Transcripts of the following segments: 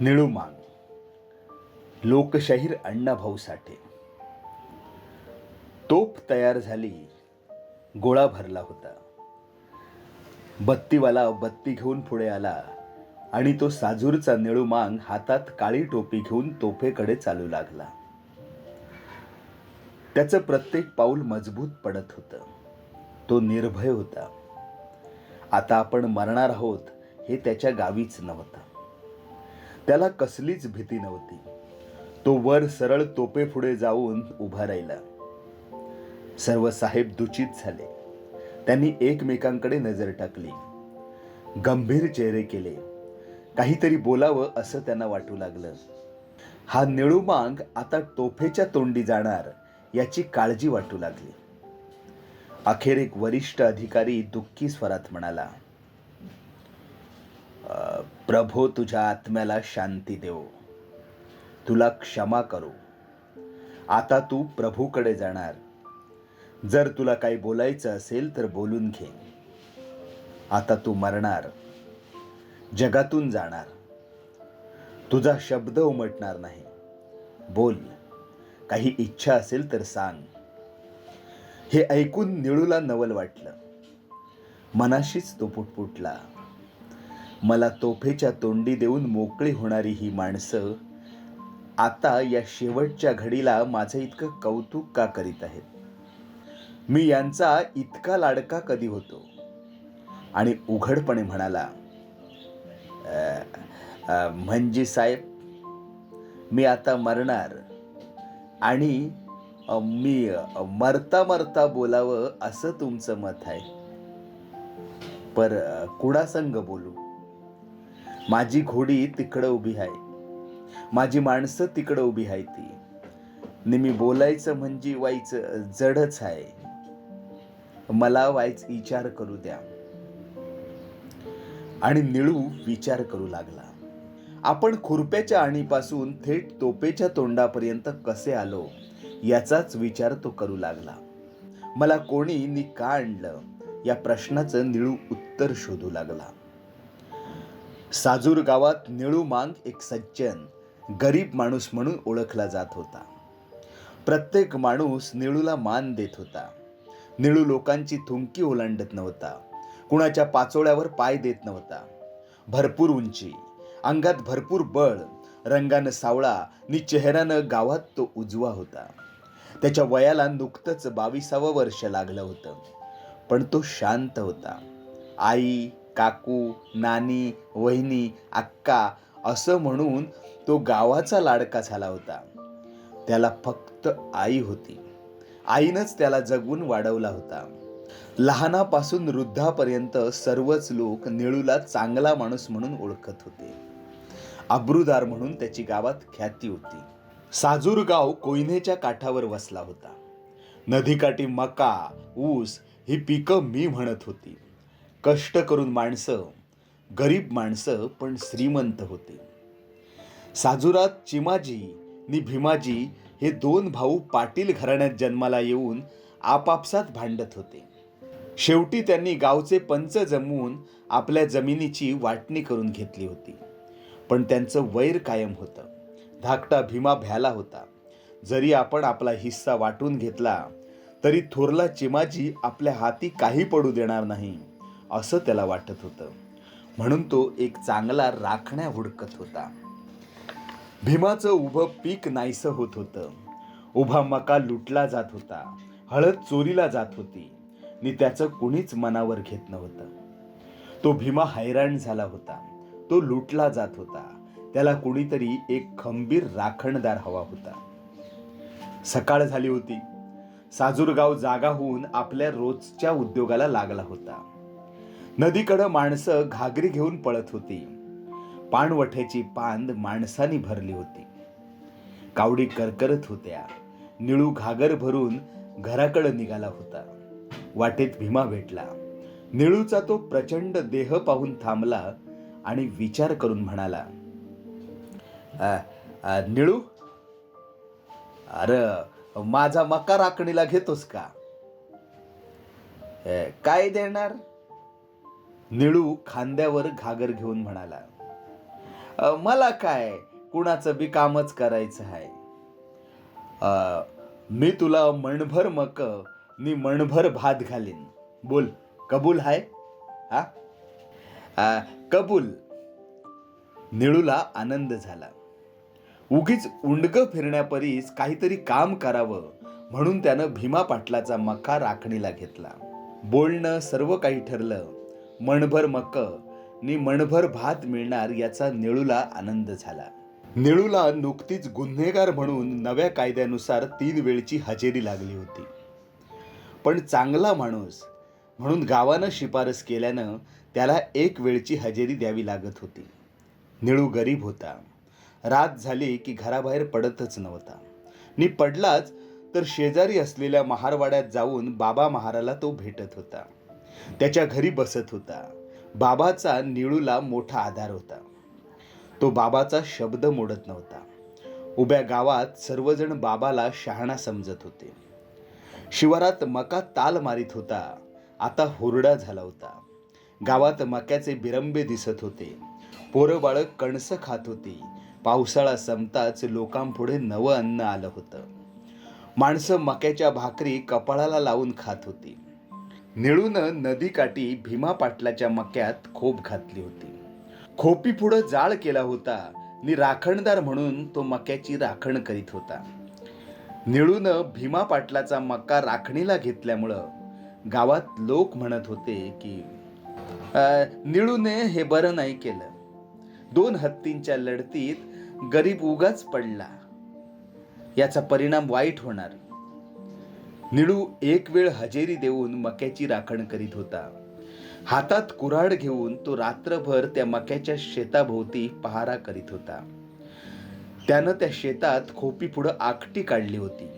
निळुमान लोकशाहीर अण्णाभाऊ साठे तोफ तयार झाली गोळा भरला होता. बत्तीवाला बत्ती घेऊन पुढे आला आणि तो साजूरचा निळूमांग हातात काळी टोपी घेऊन तोफेकडे चालू लागला. त्याचं प्रत्येक पाऊल मजबूत पडत होतं. तो निर्भय होता. आता आपण मरणार आहोत हे त्याच्या गावीच नव्हतं. त्याला कसलीच भीती नव्हती. तो वर सरळ तोपे पुढे जाऊन उभा राहिला. सर्व साहेब दुचित झाले. त्यांनी एकमेकांकडे नजर टाकली. गंभीर चेहरे केले. काहीतरी बोलावं असं त्यांना वाटू लागलं. हा निळूमांग आता तोफेच्या तोंडी जाणार याची काळजी वाटू लागली. अखेर एक वरिष्ठ अधिकारी दुःखी स्वरात म्हणाला प्रभो तुझ्या आत्म्याला शांती देव. तुला क्षमा करू. आता तू प्रभूकडे जाणार. जर तुला काही बोलायचं असेल तर बोलून घे. आता तू मरणार. जगातून जाणार. तुझा शब्द उमटणार नाही. बोल. काही इच्छा असेल तर सांग. हे ऐकून निळूला नवल वाटलं. मनाशीच तो पुटपुटला. मला तोफेच्या तोंडी देऊन मोकळी होणारी ही माणसं आता या शेवटच्या घडीला माझं इतकं कौतुक का करीत आहेत? मी यांचा इतका लाडका कधी होतो? आणि उघडपणे म्हणाला म्हणजे साहेब मी आता मरणार आणि मी मरता मरता बोलावं असं तुमचं मत आहे. पर कुणासंग बोलू? माझी घोडी तिकडं उभी आहे. माझी माणसं तिकडं उभी आहे ती. नेहमी बोलायचं म्हणजे व्हायचं जडच आहे. मला व्हायच विचार करू द्या. आणि निळू विचार करू लागला. आपण खुरप्याच्या आणीपासून थेट तोपेच्या तोंडापर्यंत कसे आलो याचाच विचार तो करू लागला. मला कोणी नी का आणलं या प्रश्नाचं निळू उत्तर शोधू लागला. साजूर गावात निळू मांग एक सज्जन गरीब माणूस म्हणून ओळखला जात होता. प्रत्येक माणूस निळूला मान देत होता. निळू लोकांची थुंकी ओलांडत नव्हता. कुणाच्या पाचोळ्यावर पाय देत नव्हता. भरपूर उंची अंगात भरपूर बळ रंगानं सावळा नि चेहऱ्यानं गावात तो उजवा होता. त्याच्या वयाला नुकतंच बावीसावं वर्ष लागलं होतं. पण तो शांत होता. आई काकू नानी वहिनी अक्का असं म्हणून तो गावाचा लाडका झाला होता. त्याला फक्त आई होती. आईनंच त्याला जगून वाढवला होता. लहानापासून वृद्धापर्यंत सर्वच लोक निळूला चांगला माणूस म्हणून ओळखत होते. अब्रुदार म्हणून त्याची गावात ख्याती होती. साजूर गाव कोयनेच्या काठावर वसला होता. नदीकाठी मका ऊस ही पिकं मी म्हणत होती. कष्ट करून माणसं गरीब माणसं पण श्रीमंत होते. साजुरात चिमाजी नि भीमाजी हे दोन भाऊ पाटील घराण्यात जन्माला येऊन आपापसात भांडत होते. शेवटी त्यांनी गावचे पंच जमवून आपल्या जमिनीची वाटणी करून घेतली होती. पण त्यांचं वैर कायम होतं. धाकटा भीमा भ्याला होता. जरी आपण आपला हिस्सा वाटून घेतला तरी थोरला चिमाजी आपल्या हाती काही पडू देणार नाही. असं त्याला वाटत होतं. म्हणून तो एक चांगला राखण्या हुडकत होता. भीमाचं उभं पीक नाहीसं होत होतं. उभा मका लुटला जात होता. हळद चोरीला जात होती. नि त्याचं कुणीच मनावर घेत नव्हतं. तो भीमा हैराण झाला होता. तो लुटला जात होता. त्याला कुणीतरी एक खंबीर राखणदार हवा होता. सकाळ झाली होती. साजूरगाव जागा होऊन आपल्या रोजच्या उद्योगाला लागला होता. नदीकडं माणसं घागरी घेऊन पळत होती. पाणवठ्याची पांद माणसानी भरली होती. कावडी करकरत होत्या. निळू घागर भरून घराकडं निघाला होता. वाटेत भीमा भेटला. निळूचा तो प्रचंड देह पाहून थांबला आणि विचार करून म्हणाला निळू? अरे माझा मका राखणीला घेतोस का? काय देणार? निळू खांद्यावर घागर घेऊन म्हणाला मला काय? कुणाचं बी कामच करायचं आहे मी तुला मणभर मक नी मणभर भात घालीन. बोल कबूल हाय? हा? कबूल. निळूला आनंद झाला. उगीच उंडग फिरण्यापरीस काहीतरी काम करावं म्हणून त्यानं भीमा पाटलाचा मका राखणीला घेतला. बोलणं सर्व काही ठरलं. मणभर मक नि मणभर भात मिळणार याचा निळूला आनंद झाला. निळूला नुकतीच गुन्हेगार म्हणून नव्या कायद्यानुसार तीन वेळची हजेरी लागली होती. पण चांगला माणूस म्हणून गावानं शिफारस केल्यानं त्याला एक वेळची हजेरी द्यावी लागत होती. निळू गरीब होता. रात झाली की घराबाहेर पडतच नव्हता. नि पडलाच तर शेजारी असलेल्या महारवाड्यात जाऊन बाबा महाराला तो भेटत होता. त्याच्या घरी बसत होता. बाबाचा निळूला मोठा आधार होता. तो बाबाचा शब्द मोडत नव्हता. उभ्या गावात सर्वजण बाबाला शहाणा समजत होते. शिवारात मका ताल मारित होता. आता हुरडा झाला होता. गावात मक्याचे बिरंबे दिसत होते. पोरं बाळं कणसं खात होती. पावसाळा संपताच लोकांपुढे नवं अन्न आलं होतं. माणसं मक्याच्या भाकरी कपाळाला लावून खात होती. निळूनं नदीकाठी भीमा पाटलाच्या मक्यात खोप घातली होती. खोपी पुढं जाळ केला होता. नि राखणदार म्हणून तो मक्याची राखण करीत होता. निळूनं भीमा पाटलाचा मक्का राखणीला घेतल्यामुळं गावात लोक म्हणत होते की निळूने हे बरं नाही केलं. दोन हत्तींच्या लढतीत गरीब उगाच पडला. याचा परिणाम वाईट होणार. निळू एक वेळ हजेरी देऊन मक्याची राखण करीत होता. हातात कुऱ्हाड घेऊन तो रात्रभर त्या मक्याच्या शेताभोवती पहारा करीत होता. त्यानं त्या शेतात खोपी पुढं आकटी काढली होती.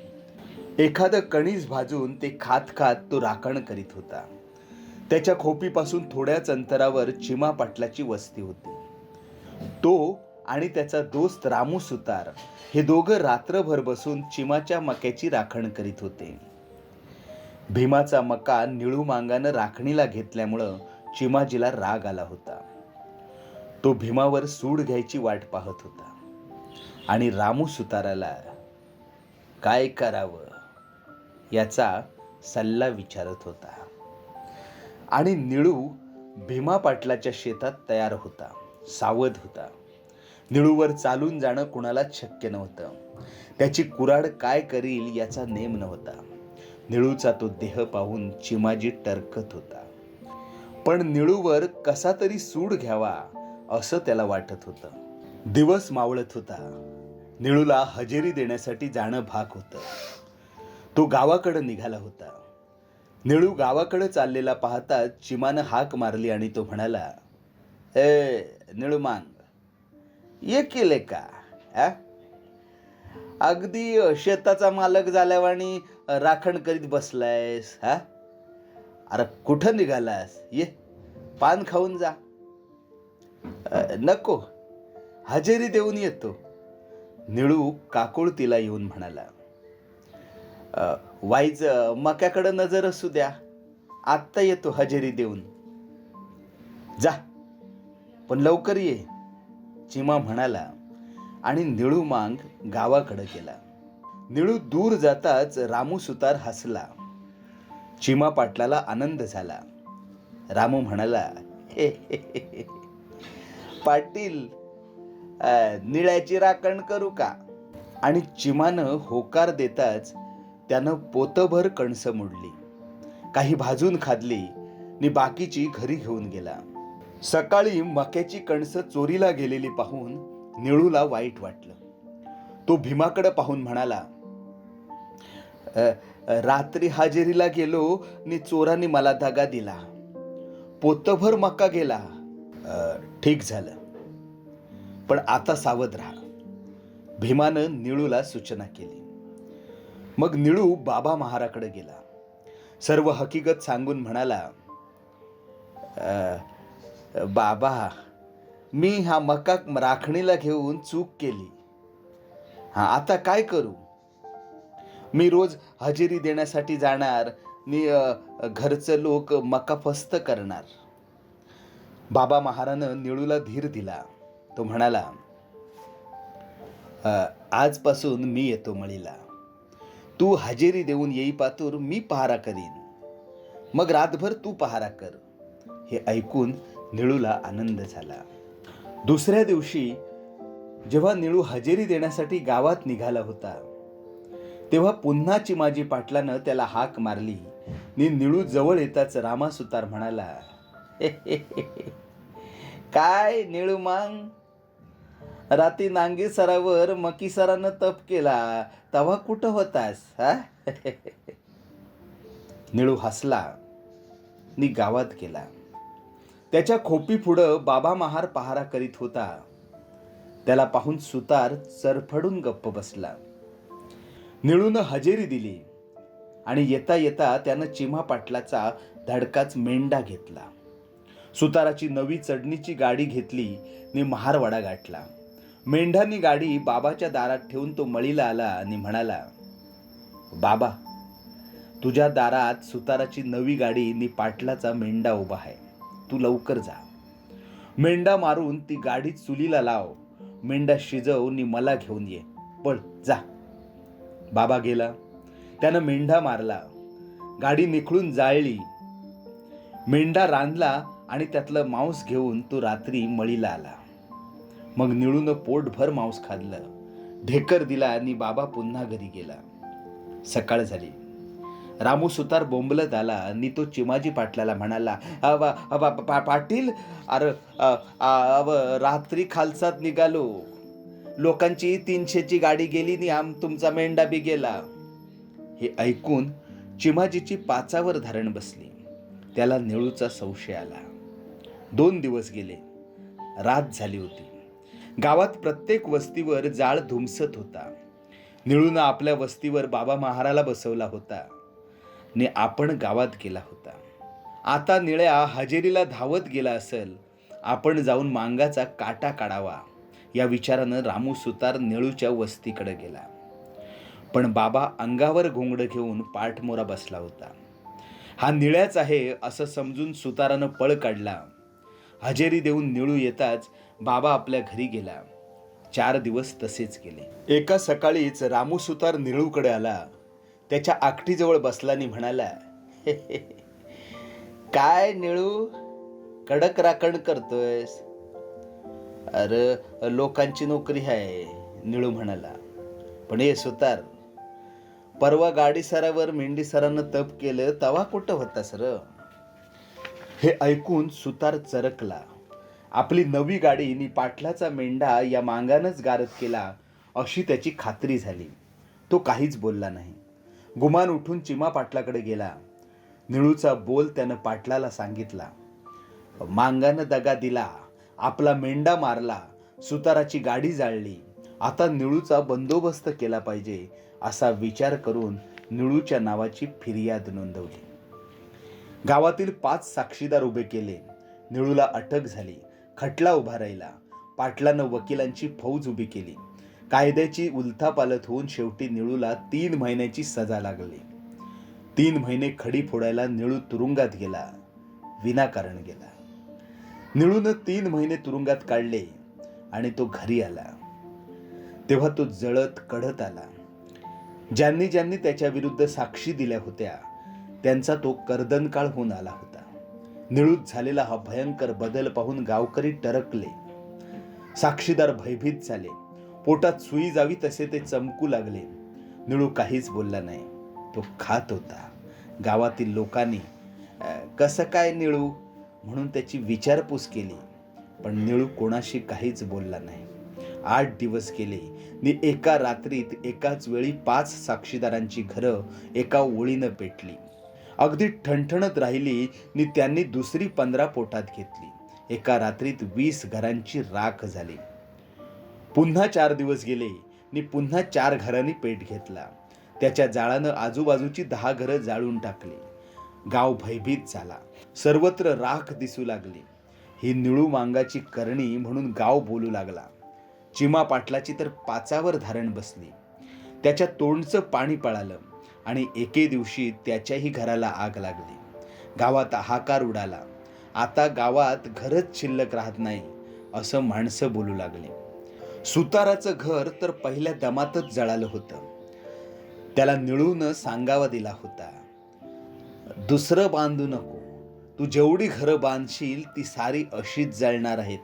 एखादं कणीस भाजून ते खात खात तो राखण करीत होता. त्याच्या खोपीपासून थोड्याच अंतरावर चिमा पाटलाची वस्ती होती. तो आणि त्याचा दोस्त रामू सुतार हे दोघं रात्रभर बसून चिमाच्या मक्याची राखण करीत होते. भीमाचा मका निळू मांगानं राखणीला घेतल्यामुळं चिमाजीला राग आला होता. तो भीमावर सूड घ्यायची वाट पाहत होता. आणि रामू सुताराला काय करावं? याचा सल्ला विचारत होता. आणि निळू भीमा पाटलाच्या शेतात तयार होता सावध होता. निळूवर चालून जाणं कुणालाच शक्य नव्हतं. त्याची कुराड काय करील याचा नेम नव्हता. निळूचा तो देह पाहून चिमाजी टरकत होता. पण निळूवर कसा तरी सूड घ्यावा असं त्याला वाटत होतं. दिवस मावळत होता. निळूला हजेरी देण्यासाठी जाणं भाग होतं. तो गावाकडं निघाला होता. निळू गावाकडे चाललेला पाहता चिमानं हाक मारली आणि तो म्हणाला ए निळू मांग ये केले का अगदी शेताचा मालक झाल्यावानी राखण करीत बसलायस हा? अरे कुठं निघालास? ये पान खाऊन जा. नको. हजेरी देऊन येतो. निळू काकुळतीला येऊन म्हणाला. वाईज मक्याकडं नजर असू द्या. आत्ता येतो हजेरी देऊन. जा. पण लवकर ये चिमा म्हणाला. आणि निळू मांग गावाकडे गेला. निळू दूर जाताच रामू सुतार हसला. चिमा पाटलाला आनंद झाला. रामू म्हणाला पाटील निळ्याची राखण करू का? आणि चिमानं होकार देताच त्यानं पोतभर कणसं मोडली. काही भाजून खाल्ली नि बाकीची घरी घेऊन गेला. सकाळी मक्याची कणसं चोरीला गेलेली पाहून निळूला वाईट वाटलं. तो भीमाकडे पाहून म्हणाला रात्री हाजेरीला गेलो नि चोरांनी मला धागा दिला. पोतभर मक्का गेला. ठीक झालं. पण आता सावध राहा. भीमानं निळूला सूचना केली. मग निळू बाबा महाराकडे गेला. सर्व हकीकत सांगून म्हणाला बाबा मी हा मका राखणीला घेऊन चूक केली. हा आता काय करू? मी रोज हजेरी देण्यासाठी जाणार. नि घरचं लोक मकाफस्त करणार. बाबा महारानं निळूला धीर दिला. तो म्हणाला आजपासून मी येतो मळीला. तू हजेरी देऊन येई पातूर मी पहारा करीन. मग रातभर तू पहारा कर. हे ऐकून निळूला आनंद झाला. दुसऱ्या दिवशी जेव्हा निळू हजेरी देण्यासाठी गावात निघाला होता तेव्हा पुन्हा चिमाजी पाटलानं त्याला हाक मारली. नि निळू जवळ येताच रामासुतार म्हणाला काय निळू मांग? राती नांगी सरावर मकी सरानं तप केला. तेव्हा कुठं होतास हा? निळू हसला. नि गावात गेला. त्याच्या खोपी पुढं बाबा महार पहारा करीत होता. त्याला पाहून सुतार चरफडून गप्प बसला. निळूनं हजेरी दिली. आणि येता येता त्यानं चिमा पाटलाचा धडकाच मेंढा घेतला. सुताराची नवी चढणीची गाडी घेतली नि महारवाडा गाठला. मेंढानी गाडी बाबाच्या दारात ठेवून तो मळीला आला आणि म्हणाला बाबा तुझ्या दारात सुताराची नवी गाडी नि पाटलाचा मेंढा उभा आहे. तू लवकर जा. मेंढा मारून ती गाडी चुलीला लाव. मेंढा शिजव नि मला घेऊन ये. पळ जा. बाबा गेला. त्यानं मेंढा मारला. गाडी निखळून जाळली. मेंढा रांधला आणि त्यातलं मांस घेऊन तो रात्री मळीला आला. मग निळून पोटभर मांस खाल्लं. ढेकर दिला आणि बाबा पुन्हा घरी गेला. सकाळ झाली. रामू सुतार बोंबलत आला आणि तो चिमाजी पाटलाला म्हणाला "अ, बा- पा- पाटील अरे अव, रात्री खालसात निघालो. लोकांची तीनशेची गाडी गेली नि आम तुमचा मेंढा बी गेला. हे ऐकून चिमाजीची पाचावर धारण बसली. त्याला निळूचा संशय आला. दोन दिवस गेले. रात झाली होती. गावात प्रत्येक वस्तीवर जाळ धुमसत होता. निळूनं आपल्या वस्तीवर बाबा महाराला बसवला होता. ने आपण गावात गेला होता. आता निळ्या हजेरीला धावत गेला असेल. आपण जाऊन मांगाचा काटा काढावा. या विचारानं रामू सुतार निळूच्या वस्तीकडे गेला. पण बाबा अंगावर घोंगडं घेऊन पाठमोरा बसला होता. हा निळ्याच आहे असं समजून सुतारानं पळ काढला. हजेरी देऊन निळू येताच बाबा आपल्या घरी गेला. चार दिवस तसेच गेले. एका सकाळीच रामू सुतार निळूकडे आला. त्याच्या आकटीजवळ बसलानी म्हणाला काय निळू? कडक राखण करतोयस. अरे लोकांची नोकरी आहे निळू म्हणाला. पण हे सुतार परवा गाडी सरावर मेंढी सरानं तप केलं तवा कुठं होता सर? हे ऐकून सुतार चरकला. आपली नवी गाडी नि पाटलाचा मेंढा या मांगानच गारद केला अशी त्याची खात्री झाली. तो काहीच बोलला नाही. गुमान उठून चिमा पाटलाकडे गेला. निळूचा बोल त्यानं पाटलाला सांगितला. मांगानं दगा दिला. आपला मेंढा मारला सुताराची गाडी जाळली. आता निळूचा बंदोबस्त केला पाहिजे असा विचार करून निळूच्या नावाची फिर्याद नोंदवली. गावातील पाच साक्षीदार उभे केले. निळूला अटक झाली. खटला उभा राहिला. पाटलानं वकिलांची फौज उभी केली. कायद्याची उलथापालथ होऊन शेवटी निळूला तीन महिन्याची सजा लागली. तीन महिने खडी फोडायला निळू तुरुंगात गेला. विनाकारण गेला. निळूनं तीन महिने तुरुंगात काढले आणि तो घरी आला. तेव्हा तो जळत कढत आला. ज्यांनी ज्यांनी त्याच्या विरुद्ध साक्षी दिल्या होत्या त्यांचा तो कर्दनकाळ होऊन आला होता. निळूत झालेला हा भयंकर बदल पाहून गावकरी टरकले. साक्षीदार भयभीत झाले. पोटात सुई जावी तसे ते चमकू लागले. निळू काहीच बोलला नाही. तो खात होता. गावातील लोकांनी कसं काय निळू? म्हणून त्याची विचारपूस केली. पण निळू कोणाशी काहीच बोलला नाही. आठ दिवस गेले. नि एका रात्रीत एकाच वेळी पाच साक्षीदारांची घरं एका ओळीनं पेटली. अगदी ठणठणत राहिली नि त्यांनी दुसरी पंधरा पोटात घेतली. एका रात्रीत वीस घरांची राख झाली. पुन्हा चार दिवस गेले. नि पुन्हा चार घरांनी पेट घेतला. त्याच्या जाळानं आजूबाजूची दहा घरं जाळून टाकली. गाव भयभीत झाला. सर्वत्र राख दिसू लागली. ही निळू मांगाची करणी म्हणून गाव बोलू लागला. चिमा पाटलाची तर पाचावर धारण बसली. त्याच्या तोंडचं पाणी पळालं आणि एके दिवशी त्याच्याही घराला आग लागली. गावात हाकार उडाला. आता गावात घरच शिल्लक राहत नाही असं माणसं बोलू लागली. सुताराचं घर तर पहिल्या दमातच जळालं होतं. त्याला निळून सांगावा दिला होता. दुसरं बांधू नको. तू जेवढी घरं बांधशील ती सारी अशीच जळणार आहेत.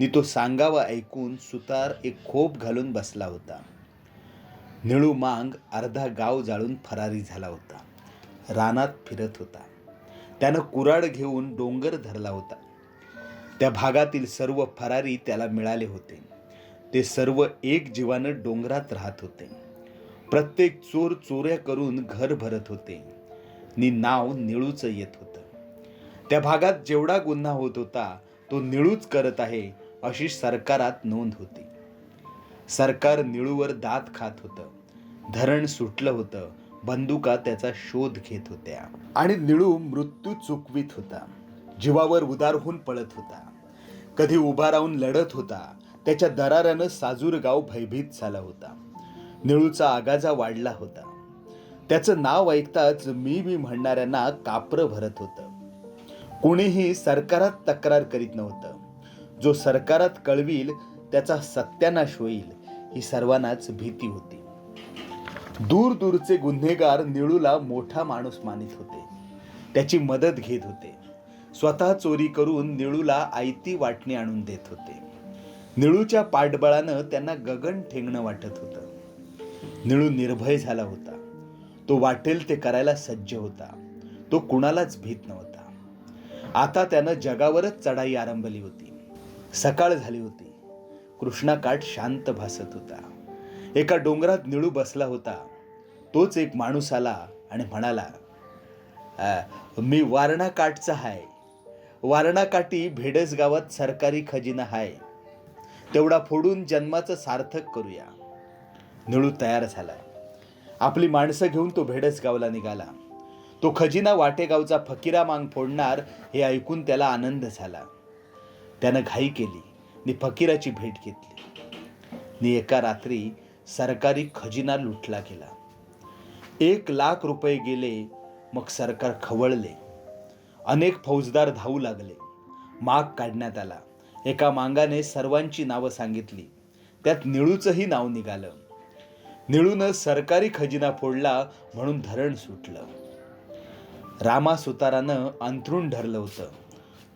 नि तो सांगावा ऐकून सुतार एक खोप घालून बसला होता. निळू मांग अर्धा गाव जाळून फरारी झाला होता. रानात फिरत होता. त्यानं कुराड घेऊन डोंगर धरला होता. त्या भागातील सर्व फरारी त्याला मिळाले होते. ते सर्व एक जीवानं डोंगरात राहत होते. प्रत्येक चोर चोऱ्या करून घर भरत होते. नि नाव निळूचं येत होतं. त्या भागात जेवढा गुन्हा होत होता तो निळूच करत आहे अशी सरकारात नोंद होती. सरकार निळूवर दात खात होतं. धरण सुटलं होतं. बंदुका त्याचा शोध घेत होत्या. आणि निळू मृत्यू चुकवीत होता. जीवावर उदार होऊन पळत होता. कधी उभा राहून लढत होता. त्याच्या दरारानं साजूर गाव भयभीत झाला होता. निळूचा आगाजा वाढला होता. त्याचं नाव ऐकताच मी मी म्हणणाऱ्यांना कापरं भरत होतं. कुणीही सरकारात तक्रार करीत नव्हतं. जो सरकारात कळविल त्याचा सत्यानाश होईल ही सर्वांनाच भीती होती. दूर दूरचे गुन्हेगार निळूला मोठा माणूस मानित होते. त्याची मदत घेत होते. स्वतः चोरी करून निळूला आयती वाटणी आणून देत होते. निळूच्या पाठबळानं त्यांना गगन ठेंगणं वाटत होतं. निळू निर्भय झाला होता. तो वाटेल ते करायला सज्ज होता. तो कुणालाच भीत नव्हता. आता त्यानं जगावरच चढाई आरंभली होती. सकाळ झाली होती. कृष्णाकाठ शांत भासत होता. एका डोंगरात निळू बसला होता. तोच एक माणूस आला आणि म्हणाला मी वारणाकाठचा आहे हाय. वारणा भेडस गावात सरकारी खजिना हाय. तेवढा फोडून जन्माचं सार्थक करूया. निळू तयार झाला. आपली माणसं घेऊन तो भेडस गावला निघाला. तो खजिना वाटेगावचा फकीरा मांग फोडणार हे ऐकून त्याला आनंद झाला. त्यानं घाई केली नि फकीराची भेट घेतली. नि एका रात्री सरकारी खजिना लुटला गेला. एक लाख रुपये गेले मग सरकार खवळले. अनेक फौजदार धावू लागले. माग काढण्यात आला. एका मांगाने सर्वांची नावं सांगितली. त्यात निळूचंही नाव निघालं. निळून सरकारी खजिना फोडला म्हणून धरण सुटलं. रामा सुतारानं अंथरूण धरलं होतं.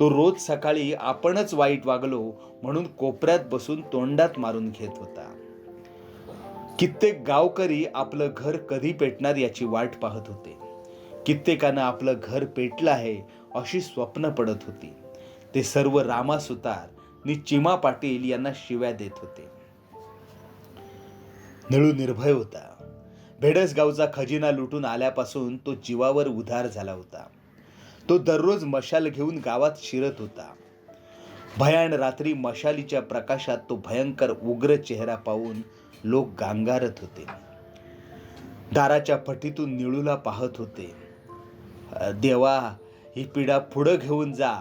तो रोज सकाळी आपणच वाईट वागलो म्हणून कोपऱ्यात बसून तोंडात मारून घेत होता. कित्येक गावकरी आपलं घर कधी पेटणार याची वाट पाहत होते. कित्येकानं आपलं घर पेटलं आहे अशी स्वप्न पडत होती. ते सर्व रामा सुतार नि चिमा पाटील यांना शिव्या देत होते. निळू निर्भय होता. भेडसगावचा खजिना लुटून आल्यापासून तो जीवावर उधार झाला होता. तो दररोज मशाल घेऊन गावात शिरत होता. भयान रात्री मशालीच्या प्रकाशात तो भयंकर उग्र चेहरा पाहून लोक गांगारत होते. दाराच्या फटीतून निळूला पाहत होते. देवा ही पिढा पुढं घेऊन जा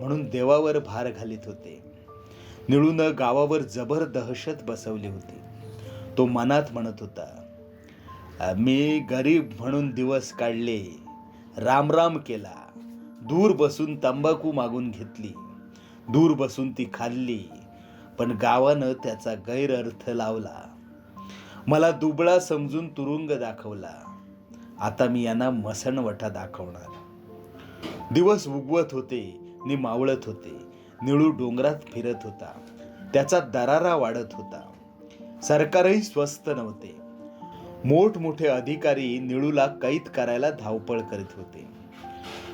म्हणून देवावर भार घालीत होते. निळूनं गावावर जबर दहशत बसवली होती. तो मनात म्हणत होता मी गरीब म्हणून दिवस काढले रामराम केला दूर बसून तंबाखू मागून घेतली दूर बसून ती खाल्ली पण गावानं त्याचा गैरअर्थ लावला. मला दुबळा समजून तुरुंग दाखवला. आता मी यांना मसणवटा दाखवणार. दिवस उगवत होते नि मावळत होते निळू डोंगरात फिरत होता त्याचा दरारा वाढत होता. सरकारही स्वस्त नव्हते. मोठमोठे अधिकारी निळूला कैद करायला धावपळ करीत होते.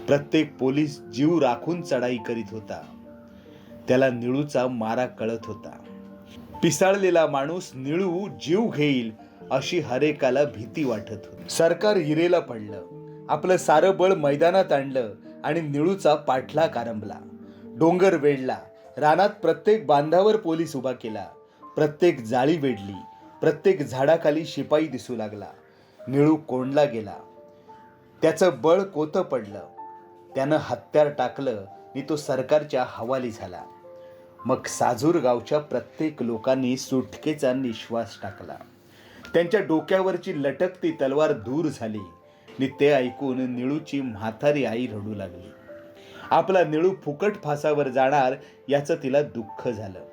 प्रत्येक पोलीस जीव राखून चढाई करीत होता. त्याला निळूचा मारा कळत होता. पिसाळलेला माणूस निळू जीव घेईल अशी हरेकाला भीती वाटत होती. सरकार हिरेला पडलं. आपलं सारं बळ मैदानात आणलं आणि निळूचा पाठला कारंबला डोंगर वेढला. रानात प्रत्येक बांधावर पोलीस उभा केला. प्रत्येक जाळी वेढली प्रत्येक झाडाखाली शिपाई दिसू लागला निळू कोंडला गेला. त्याचं बळ कोतं पडलं त्यानं हत्यार टाकलं आणि तो सरकारच्या हवाली झाला. मग साजूर गावच्या प्रत्येक लोकांनी सुटकेचा निश्वास टाकला. त्यांच्या डोक्यावरची लटकती तलवार दूर झाली आणि ते ऐकून निळूची म्हातारी आई रडू लागली. आपला निळू फुकट फासावर जाणार याचं तिला दुःख झालं.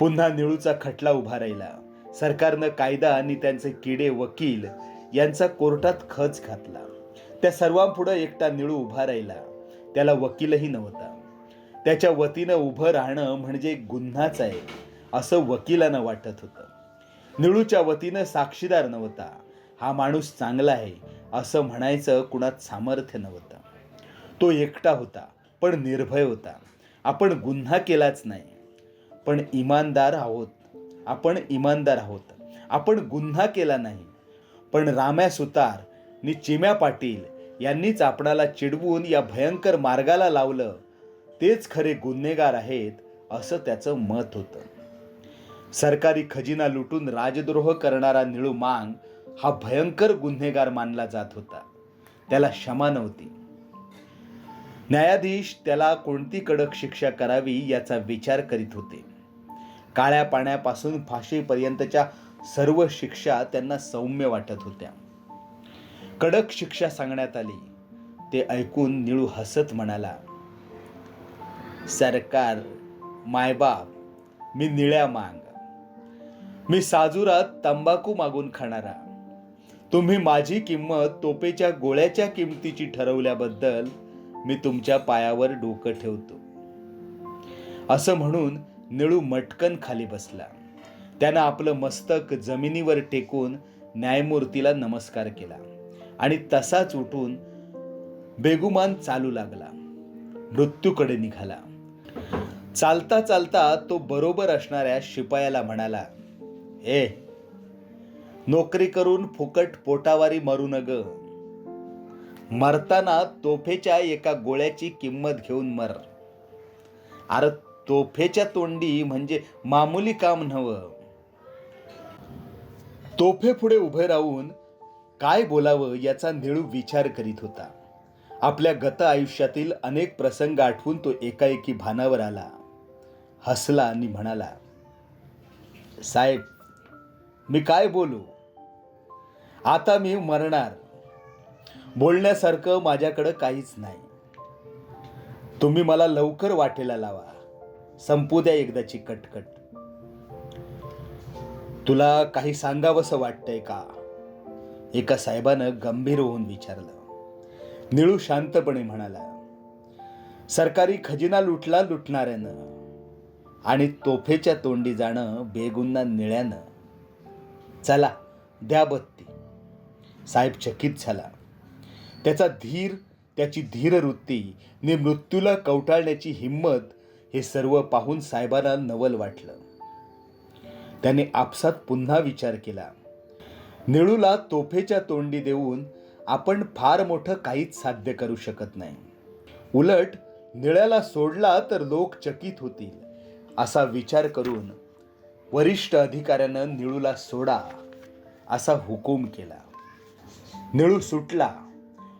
पुन्हा निळूचा खटला उभा राहिला. सरकारनं कायदा आणि त्यांचे किडे वकील यांचा कोर्टात खच घातला. त्या सर्वांपुढं एकटा निळू उभा राहिला. त्याला वकीलही नव्हता. त्याच्या वतीनं उभं राहणं म्हणजे गुन्हाच आहे असं वकिलांना वाटत होतं. निळूच्या वतीनं साक्षीदार नव्हता. हा माणूस चांगला आहे असं म्हणायचं कुणात सामर्थ्य नव्हतं. तो एकटा होता पण निर्भय होता. आपण गुन्हा केलाच नाही. पण इमानदार आहोत. आपण इमानदार आहोत. आपण गुन्हा केला नाही. पण राम्या सुतार नि चिम्या पाटील यांनीच आपणाला चिडवून या भयंकर मार्गाला लावलं. तेच खरे गुन्हेगार आहेत असं त्याचं मत होतं. सरकारी खजिना लुटून राजद्रोह करणारा निळू मांग हा भयंकर गुन्हेगार मानला जात होता. त्याला क्षमा नव्हती. न्यायाधीश त्याला कोणती कडक शिक्षा करावी याचा विचार करीत होते. काळ्या पाण्यापासून फाशीपर्यंतच्या सर्व शिक्षा त्यांना सौम्य वाटत होत्या. कडक शिक्षा सांगण्यात आली. ते ऐकून निळू हसत म्हणाला सरकार मायबाप मी निळ्या मांग. मी साजुरात तंबाखू मागून खाणारा. तुम्ही माझी किंमत तोपेच्या गोळ्याच्या किमतीची ठरवल्याबद्दल मी तुमच्या पायावर डोकं ठेवतो. असं म्हणून निळू मटकन खाली बसला. त्यानं आपलं मस्तक जमिनीवर टेकून न्यायमूर्तीला नमस्कार केला आणि तसाच उठून बेगुमान चालू लागला. मृत्यूकडे निघाला. चालता चालता तो बरोबर असणाऱ्या शिपायाला म्हणाला ए नोकरी करून फुकट पोटावारी मरू न ग मरताना तोफेच्या एका गोळ्याची किंमत घेऊन मर. अरे तोफेच्या तोंडी म्हणजे मामुली काम नव्हं तोफे पुढे उभे राहून काय बोलावं याचा निळू विचार करीत होता. आपल्या गत आयुष्यातील अनेक प्रसंग आठवून तो एकाएकी भानावर आला. हसला आणि म्हणाला साहेब मी काय बोलू? आता मी मरणार. बोलण्यासारखं माझ्याकडं काहीच नाही. तुम्ही मला लवकर वाटेला लावा. संपू द्या एकदाची कटकट तुला काही सांगावंसं वाटतंय का? एका साहेबानं गंभीर होऊन विचारलं. निळू शांतपणे म्हणाला सरकारी खजिना लुटला लुटणाऱ्यानं आणि तोफेच्या तोंडी जाणं बेगुन्ना निळ्यानं. चला द्या बत्ती. साहेब चकित झाला. त्याचा धीर त्याची धीरवृत्ती नि मृत्यूला कवटाळण्याची हिंमत हे सर्व पाहून साहेबांना नवल वाटलं. त्याने आपसात पुन्हा विचार केला. निळूला तोफेच्या तोंडी देऊन आपण फार मोठं काहीच साध्य करू शकत नाही. उलट निळ्याला सोडला तर लोक चकित होतील असा विचार करून वरिष्ठ अधिकाऱ्यानं निळूला सोडा असा हुकूम केला. निळू सुटला.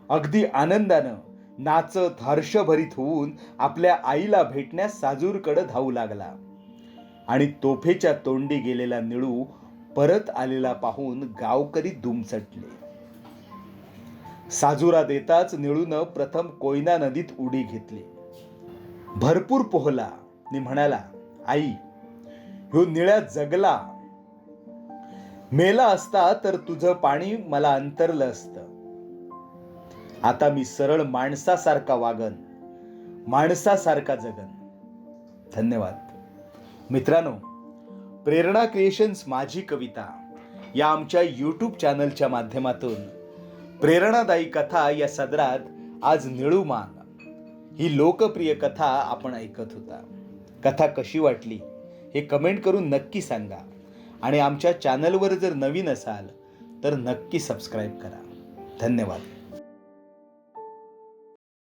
अगदी आनंदानं नाचत हर्षभरीत होऊन आपल्या आईला भेटण्यास साजूरकडं धावू लागला. आणि तोफेच्या तोंडी गेलेला निळू परत आलेला पाहून गावकरी दुमसटले. साजुरा देताच निळून प्रथम कोयना नदीत उडी घेतली. भरपूर पोहला. नि म्हणाला आई ह्यो निळ्या जगला. मेला असता तर तुझं पाणी मला अंतरलं असतं. आता मी सरळ माणसासारखा वागन माणसासारखा जगन. धन्यवाद. मित्रांनो प्रेरणा क्रिएशन्स माझी कविता या आमच्या यूट्यूब चॅनलच्या माध्यमातून प्रेरणादायी कथा या सदरात आज निळू मांग ही लोकप्रिय कथा आपण ऐकत होता. कथा कशी वाटली हे कमेंट करून नक्की सांगा. आणि आमच्या चॅनलवर जर नवीन असाल तर नक्की सबस्क्राईब करा. धन्यवाद.